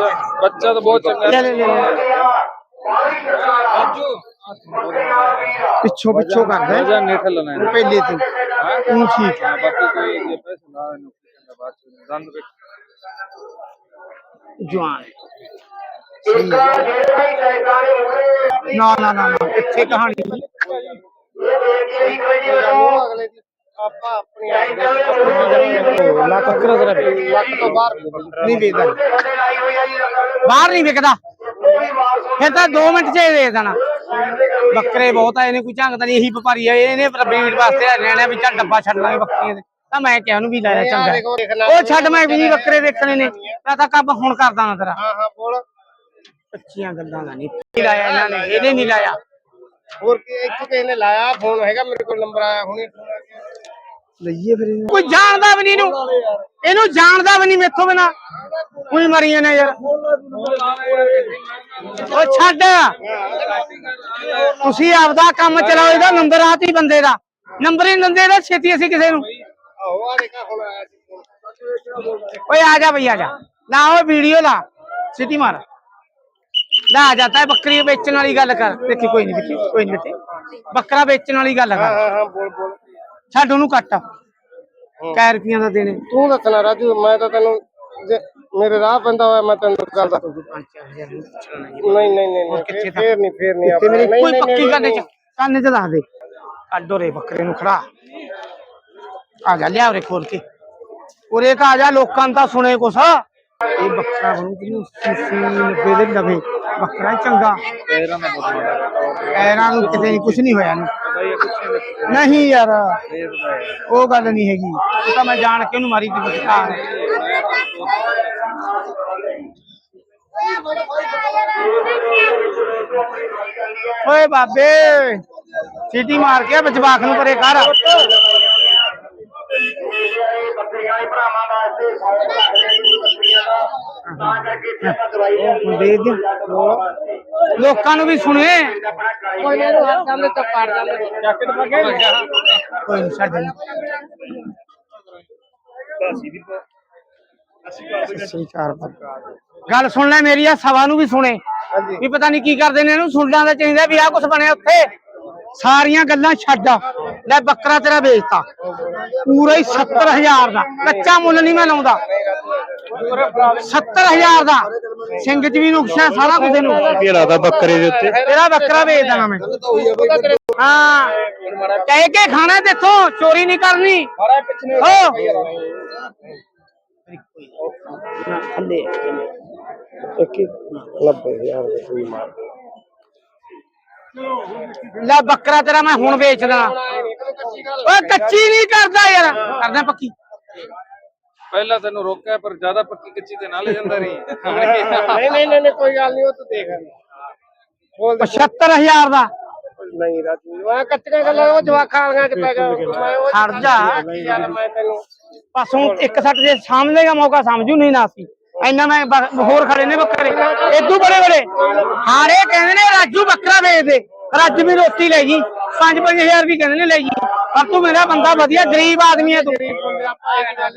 ਬੱਚਾ ਬੱਚਾ ਤਾਂ ਬਹੁਤ ਚੰਗਾ ਲੈ ਲੈ ਲੈ ਲੈ। ਰਾਜੂ ਪਿੱਛੋਂ ਪਿੱਛੋਂ ਕਰਦਾ ਹੈ। ਵਜਾ ਨੇਠ ਲੈਣਾ ਹੈ ਪਹਿਲੇ ਤੇ ਉਹ ਠੀਕ ਹਾਂ ਬਾਕੀ ਕੋਈ ਜੇ ਪੈਸੇ ਨਾ ਇਹਨੂੰ ਕਹਿੰਦਾ ਬਾਅਦ ਚ ਦੰਦ ਵੇਖ ਜਵਾਨ ਨਾ ਨਾ ਨਾ ਨਾ ਇੱਥੇ ਕਹਾਣੀ ਨਹੀਂ। ਆਪਾਂ ਆਪਣੀ ਲੱਖ ਕਰੋ ਜ਼ਰਾ ਲੱਖ ਤੋਂ ਬਾਹਰ ਨਹੀਂ ਵੇਚਦਾ ਬਾਹਰ ਨਹੀਂ ਵਿਕਦਾ। ਫਿਰ ਤਾਂ 2 ਮਿੰਟ ਚ ਹੀ ਦੇ ਦੇਣਾ। ਬੱਕਰੇ ਬਹੁਤ ਆ ਇਹਨੇ ਕੋਈ ਝੰਗਦਾ ਨਹੀਂ ਇਹੀ ਵਪਾਰੀ ਆ ਇਹਨੇ ਬਰੀਡ ਵਾਸਤੇ ਲੈਣਾ ਵੀ ਚੱਲ ਡੱਬਾ ਛੱਡ ਲਾਂਗੇ ਬੱਕਰੀਆਂ ਦੇ। ਤਾਂ ਮੈਂ ਕਿਹਾ ਉਹਨੂੰ ਵੀ ਲੈ ਚੰਗਾ। ਉਹ ਛੱਡ ਮੈਂ ਵੀ ਨਹੀਂ ਬੱਕਰੇ ਦੇਖਣੇ ਨੇ। ਮੈਂ ਤਾਂ ਕੰਮ ਹੁਣ ਕਰਦਾ ਨਾ ਤੇਰਾ। ਹਾਂ ਹਾਂ ਬੋਲ। ਕੱਚੀਆਂ ਗੱਲਾਂ ਦਾ ਨਹੀਂ ਨਹੀਂ ਲਾਇਆ ਇਹਨਾਂ ਨੇ? ਇਹਨੇ ਨਹੀਂ ਲਾਇਆ। ਹੋਰ ਕੀ ਇੱਥੇ ਕਿਸੇ ਨੇ ਲਾਇਆ ਫੋਨ ਹੈਗਾ ਮੇਰੇ ਕੋਲ ਨੰਬਰ ਆਇਆ ਹੁਣੇ। ਲਈਏ ਫਿਰ ਇਹਨੂੰ। ਕੋਈ ਜਾਣਦਾ ਵੀ ਨਹੀਂ ਇਹਨੂੰ। ਇਹਨੂੰ ਜਾਣਦਾ ਵੀ ਨਹੀਂ ਮੇਥੋਂ ਬਿਨਾ। ਕੋਈ ਮਰੀਆਂ ਨੇ ਯਾਰ। ਉਹ ਛੱਡ। ਤੁਸੀਂ ਆਪਦਾ ਕੰਮ ਚਲਾਓ ਇਹਦਾ ਨੰਬਰ ਆਤੀ ਬੰਦੇ ਦਾ। ਨੰਬਰ ਹੀ ਨੀ ਦਿੰਦੇ ਇਹਦਾ ਛੇਤੀ ਅਸੀਂ ਕਿਸੇ ਨੂੰ। ਓਏ ਆ ਜਾ ਭਈ ਆ ਜਾ। ਲਾ ਉਹ ਵੀਡੀਓ ਲਾ। ਸਿਟੀ ਮਾਰ। ਲਾ ਆ ਹੈ ਬੱਕਰੀ ਵੇਚਣ ਵਾਲੀ ਗੱਲ ਕਰ। ਦੇਖੀ ਕੋਈ ਨਹੀਂ ਦੇਖੀ ਕੋਈ ਨਹੀਂ ਬੱਕਰਾ ਵੇਚਣ ਵਾਲੀ ਗੱਲ ਹਾਂ ਕਰ ਹਾਂ ਹਾਂ ਬੋਲ ਬੋਲ। ਛੱਡ ਉਹਨੂੰ ਕੱਟ। ਕੈ ਰੁਪਈਆਂ ਦਾ ਦੇਣੇ। ਤੂੰ ਦੱਸਣਾ ਰਾਜੂ ਮੈਂ ਤਾਂ ਤੈਨੂੰ ਜੇ ਮੇਰੇ ਰਾਹ ਪੈਂਦਾ ਹੋਇਆ ਮੈਂ ਤੈਨੂੰ ਗੱਲ ਦੱਸ। ਨਹੀਂ ਨਹੀਂ ਨਹੀਂ ਕਿੱਥੇ ਫੇਰ- ਨਹੀਂ ਫੇਰ ਨਹੀਂ ਤੇ ਆਪਾਂ ਮੇਰੀ ਨਹੀਂ ਕੋਈ ਪੱਕੀ ਕੰਨ ਚ। ਕੰਨ ਚ ਦੱਸ ਦੇ। ਅੱਡੋ ਰੇ ਬੱਕਰੇ ਨੂੰ ਖੜਾ। ਆ ਜਾ ਲਿਆ ਉਰੇ ਖੋਲ ਕੇ। ਉਰੇ ਤਾਂ ਆ ਜਾ ਲੋਕਾਂ ਤਾਂ ਸੁਣੇ ਕੁਛ। ਇਹ ਬੱਕਰਾ ਬਣੂ ਕਿਨੂੰ 90 ਦੇ ਲਵੇ ਬੱਕਰਾ ਚੰਗਾ। ਪੈਰਾਂ ਦਾ ਬਹੁਤ ਮਾੜਾ। ਪੈਰਾਂ ਨੂੰ ਕਿਤੇ ਕੁਛ ਨਹੀਂ ਹੋਇਆ ਨੂੰ ਨਹੀਂ ਯਾਰ। ਉਹ ਗੱਲ ਨਹੀਂ ਹੈਗੀ। ਉਹ ਤਾਂ ਮੈਂ ਜਾਣ ਕੇ ਉਹਨੂੰ ਮਾਰੀ ਤੇ ਬਚਾ ਓਏ ਬਾਬੇ ਸੀਟੀ ਮਾਰ ਕੇ ਜਵਾਕ ਨੂੰ ਪਰੇ ਕਰ। ਦੇ ਦੇ ਲੋਕਾਂ ਨੂੰ ਵੀ ਸੁਣੇ। ਕੋਈ ਨਹੀਂ ਇਹਨੂੰ ਹੱਥ ਜਾਂਦੇ ਤਾਂ ਪਾੜ ਜਾਂਦੇ ਜੈਕਟ ਪਾ ਕੇ। ਕੋਈ ਨਹੀਂ ਛੱਡ ਦੇ। ਅੱਸੀ ਚਾਰ ਪਰ ਗੱਲ ਸੁਣ ਲੈ ਮੇਰੀ ਆ ਸਵਾ ਨੂੰ ਵੀ ਸੁਣੇ। ਵੀ ਪਤਾ ਨਹੀਂ ਕੀ ਕਰਦੇ ਨੇ ਇਹਨੂੰ ਸੁਣਨਾ ਤਾਂ ਚਾਹੀਦਾ ਵੀ ਆਹ ਕੁਝ ਬਣਿਆ ਉੱਥੇ। ਸਾਰੀਆਂ ਗੱਲਾਂ ਛੱਡ। ਲੈ ਬੱਕਰਾ ਤੇਰਾ ਵੇਚਤਾ। ਪੂਰਾ ਹੀ 70000 ਦਾ। ਕੱਚਾ ਮੁੱਲ ਨਹੀਂ ਮੈਂ ਲਾਉਂਦਾ। 70000 ਦਾ ਸਿੰਘ ਚ ਵੀ ਨੁਕਸਾ ਸਾਰਾ ਕੁਝ ਇਹਨੂੰ। ਕੀ ਲੱਗਦਾ ਬੱਕਰੇ ਦੇ ਉੱਤੇ। ਤੇਰਾ ਬੱਕਰਾ ਵੇਚ ਦੇਣਾ ਮੈਂ। ਹਾਂ। ਕਹਿ ਕੇ ਖਾਣਾ ਦੇਖੋ ਚੋਰੀ ਨਹੀਂ ਕਰਨੀ। ਹੋ ਥੱਲੇ ਲੱਭੇ ਯਾਰ ਕੋਈ ਮਾਰ ਲੈ ਬੱਕਰਾ ਤੇਰਾ ਮੈਂ ਹੁਣ ਵੇਚ ਦੇਣਾ ਓਏ ਕੱਚੀ ਨਹੀਂ ਕਰਦਾ ਯਾਰ। ਕਰਦਾ ਪੱਕੀ। ਪਹਿਲਾਂ ਤੈਨੂੰ ਰੋਕਿਆ ਪਰ ਜ਼ਿਆਦਾ ਪੱਕੀ ਕੱਚੀ ਤੇ ਨਾਲ ਜਾਂਦਾ ਰਹੀ। ਨਹੀਂ ਨਹੀਂ ਨਹੀਂ ਕੋਈ ਗੱਲ ਨਹੀਂ ਉਹ ਤੂੰ ਦੇਖ ਬੋਲ ਦੇ। 75000 ਦਾ। ਨਹੀਂ ਰਾਜੂ ਮੈਂ ਕੱਚੀਆਂ ਗੱਲਾਂ ਉਹ ਜਵਾਕਾਂ ਵਾਲੀਆਂ ਚ ਪੈ ਗਿਆ ਮੈਂ ਉਹ ਖੜ ਜਾ। ਯਾਰ ਮੈਂ ਤੈਨੂੰ ਬਸ ਹੁਣ ਇੱਕ ਸੱਟ ਜੇ ਸਾਹਮਣੇ ਮੌਕਾ ਸਮਝੂ ਨਹੀਂ ਨਾ ਸੀ ਇੰਨਾ ਮੈਂ ਹੋਰ ਖੜੇ ਨੇ ਬੱਕਰੇ। ਇਦੋਂ ਬੜੇ ਬੜੇ। ਹਾਰੇ ਕਹਿੰਦੇ ਨੇ ਰਾਜੂ ਬੱਕਰਾ ਵੇਚ ਦੇ। ਰੱਜ ਵੀ ਰੋਟੀ ਲੈ ਜੀ 5-5000 ਵੀ ਕਹਿੰਦੇ ਨੇ ਲੈ ਜੀ ਪਰ ਤੂੰ ਮੇਰਾ ਬੰਦਾ ਵਧੀਆ ਗਰੀਬ ਆਦਮੀ ਹੈ ਤੂੰ। ਆਪਾਂ ਇਹ ਗੱਲ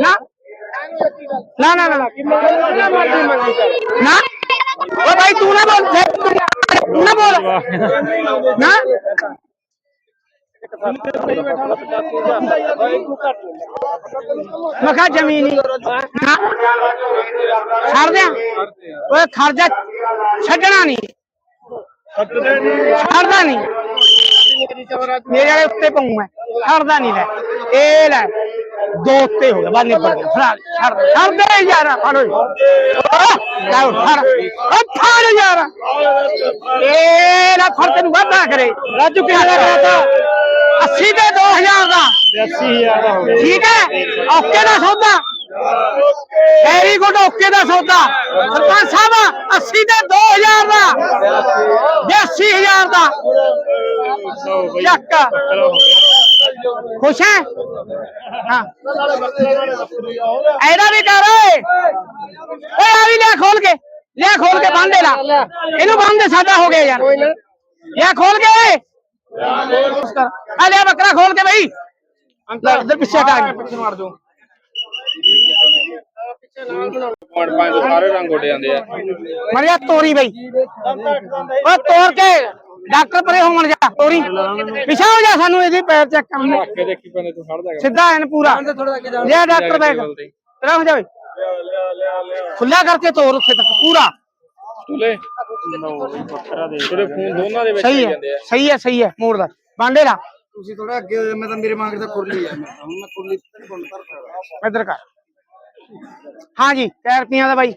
ਨਾ। ਨਾ ਨਾ ਨਾ ਨਾ। ਓ ਭਾਈ, ਤੂੰ ਨਾ ਬੋਲ। ਨਾ ਬੋਲ। ਨਾ। ਮੈਂ ਕਿਹਾ ਜ਼ਮੀਨ ਹੀ। ਛੱਡ ਦਿਆਂ। ਓਏ ਖਰਜਾ ਛੱਡਣਾ ਨਹੀਂ। ਛੱਡਦਾ ਨਹੀਂ। ਮੇਰੇ ਵਾਲੇ ਉੱਤੇ ਪਾਉਂ ਮੈਂ। ਛੱਡਦਾ ਨਹੀਂ ਲੈ। ਇਹ ਲੈ। ਦੋ ਉੱਤੇ ਹੋ ਗਿਆ ਨਿਬੜ ਗਿਆ ਫੜਾ ਛੱਡ ਛੱਡ ਦੇ ਯਾਰ ਫੜੋ ਲੈ ਫੜ। ਓ ਫੜ ਯਾਰ। ਇਹ ਨਾ ਫੜ ਤੈਨੂੰ ਵਾਧਾ ਕਰੇ। ਰਾਜੂ ਕਿਹਾ ਕਰਾਤਾ 80 ਦੇ 2000 ਦਾ। 80000 ਦਾ ਠੀਕ ਹੈ? ਓਕੇ ਦਾ ਤੁਹਾਡਾ ਓਕੇ ਦਾ ਸੌਦਾ। ਸਰਪੰਚ ਸਾਹਿਬ 80 ਤੇ 2000 ਦਾ। 82000 ਦਾ। ਚੱਕ। ਖੁਸ਼ ਹੈ? ਹਾਂ। ਐਡਾ ਵੀ ਕਰ ਓਏ। ਓਏ ਆ ਵੀ ਲੈ ਖੋਲ ਕੇ। ਲੈ ਖੋਲ ਕੇ ਬੰਨ ਦੇ ਲਾ। ਇਹਨੂੰ ਬੰਨ ਦੇ ਸਾਡਾ ਹੋ ਗਿਆ ਯਾਰ। ਲੈ ਖੋਲ ਕੇ ਓਏ। ਆ ਲੈ ਬੱਕਰਾ ਖੋਲ ਕੇ ਬਈ। ਲੈ ਇੱਧਰ ਪਿੱਛੇ ਹਟਾ। ਪਿੱਛੇ ਮਾਰ ਦੋ ਪੰਜ ਪੰਜ ਤੋਂ ਸਾਰੇ ਰੰਗ ਉੱਡ ਜਾਂਦੇ ਆ। ਮਰਿਆ ਤੋਰੀ ਬਈ। ਓ ਤੋੜ ਕੇ ਡਾਕਟਰ ਪਰੇ ਹੋਣ ਜਾ ਤੋਰੀ। ਪਿਛਾ ਹੋ ਜਾ ਸਾਨੂੰ ਇਹਦੀ ਪੈਰ ਚੈੱਕ ਕਰਨ ਦੇ ਅੱਗੇ ਦੇਖੀ ਪੈਣੇ ਤੂੰ ਖੜਦਾ ਹੈਗਾ ਸਿੱਧਾ ਐਨ ਪੂਰਾ। ਲਿਆ ਡਾਕਟਰ ਬੈਗ। ਤੇਰਾ ਹੋ ਜਾਵੇ। ਖੁੱਲਾ ਕਰਕੇ ਤੋਰ ਉੱਥੇ ਤੱਕ ਪੂਰਾ। ਤੁਲੇ। ਤੇਰੇ ਫੋਨ ਦੋਨਾਂ ਦੇ ਵਿੱਚ ਸਹੀ ਹੈ ਜਾਂਦੇ ਆ। ਸਹੀ ਹੈ ਸਹੀ ਹੈ ਮੋੜ ਦਾ ਬਾਂਡੇ ਦਾ ਤੁਸੀਂ ਥੋੜਾ ਅੱਗੇ ਹੋਏ ਮੈਂ ਤਾਂ ਮੇਰੇ ਮੰਗ ਤਾਂ ਖੁਰਲੀ ਆ ਮੈਂ ਹੁਣ ਮੈਂ ਖੁਰਲੀ ਤੇ ਬੰਦ ਕਰ ਸਕਦਾ। ਇੱਧਰ ਕਰ। ਹਾਂ ਜੀ ਕੈ ਰੁਪਈਆਂ ਦਾ ਬਾਈ?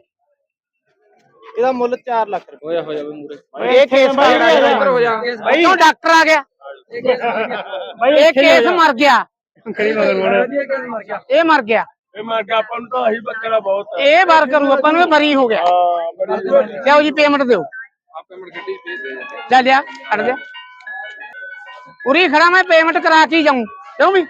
ਇਹਦਾ ਮੁੱਲ 4 ਲੱਖ ਰੁਪਏ। ਹੋਇਆ ਹੋ ਜਾਵੇ ਮੂਰੇ। ਇਹ ਕੇਸ ਇੱਧਰ ਹੋ ਜਾ। ਬਾਈ ਕਿਉਂ ਡਾਕਟਰ ਆ ਗਿਆ। ਇਹ ਕੇਸ ਮਰ ਗਿਆ। ਇਹ ਮਰ ਗਿਆ। ਇਹ ਮੈਂ ਕਿਹਾ ਆਪਾਂ ਨੂੰ ਤਾਂ ਆਹੀ ਬੱਕਰਾ ਬਹੁਤ ਇਹ ਵਾਰ ਕਰੂ ਆਪਾਂ ਨੂੰ ਇਹ ਮਰੀ ਹੋ ਗਿਆ। ਲਿਆਓ ਜੀ ਪੇਮੈਂਟ ਦਿਓ। ਆ ਪੇਮੈਂਟ ਗੱਡੀ ਭੇਜ ਦੇ। ਚੱਲ ਜਾ ਕੱਢ ਦਿਆ। ਉਰੀ ਖੜਾ ਮੈਂ ਪੇਮੈਂਟ ਕਰਾ ਕੇ ਹੀ ਜਾਊਂ। ਕਿਉਂ ਵੀ?